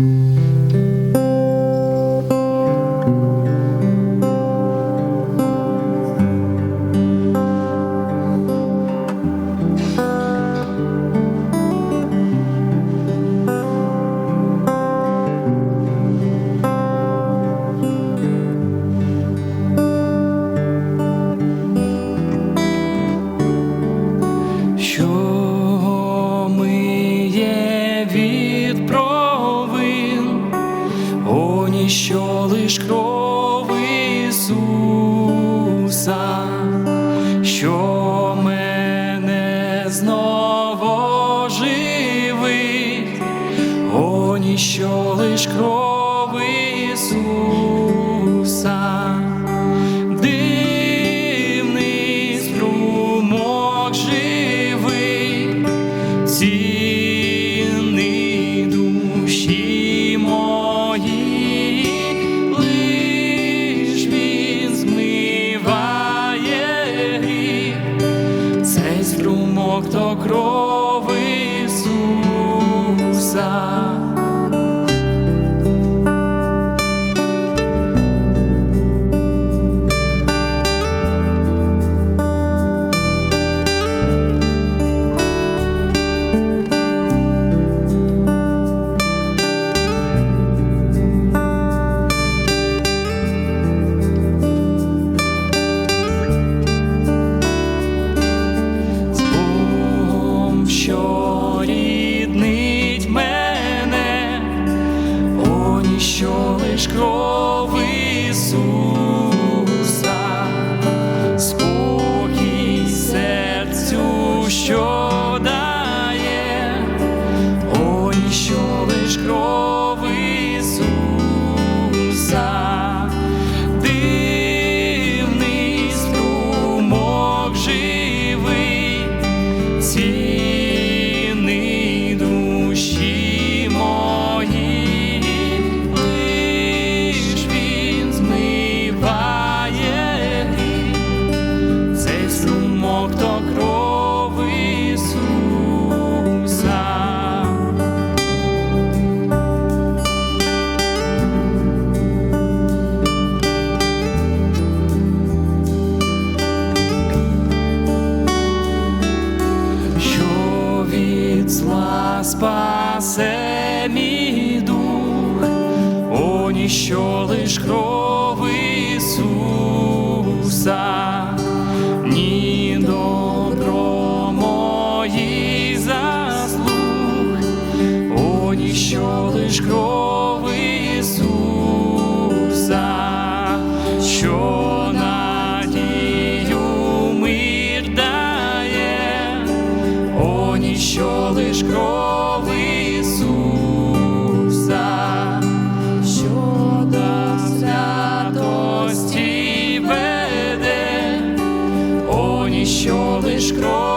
Mm-hmm. ніщо лиш кров Ісуса, що мене знову живить, о ніщо лиш кров. що лиш кров Ісус. спасе мій дух, о ніщо лиш кров Ісуса, ні добро моїх заслуг, о лиш кров. more.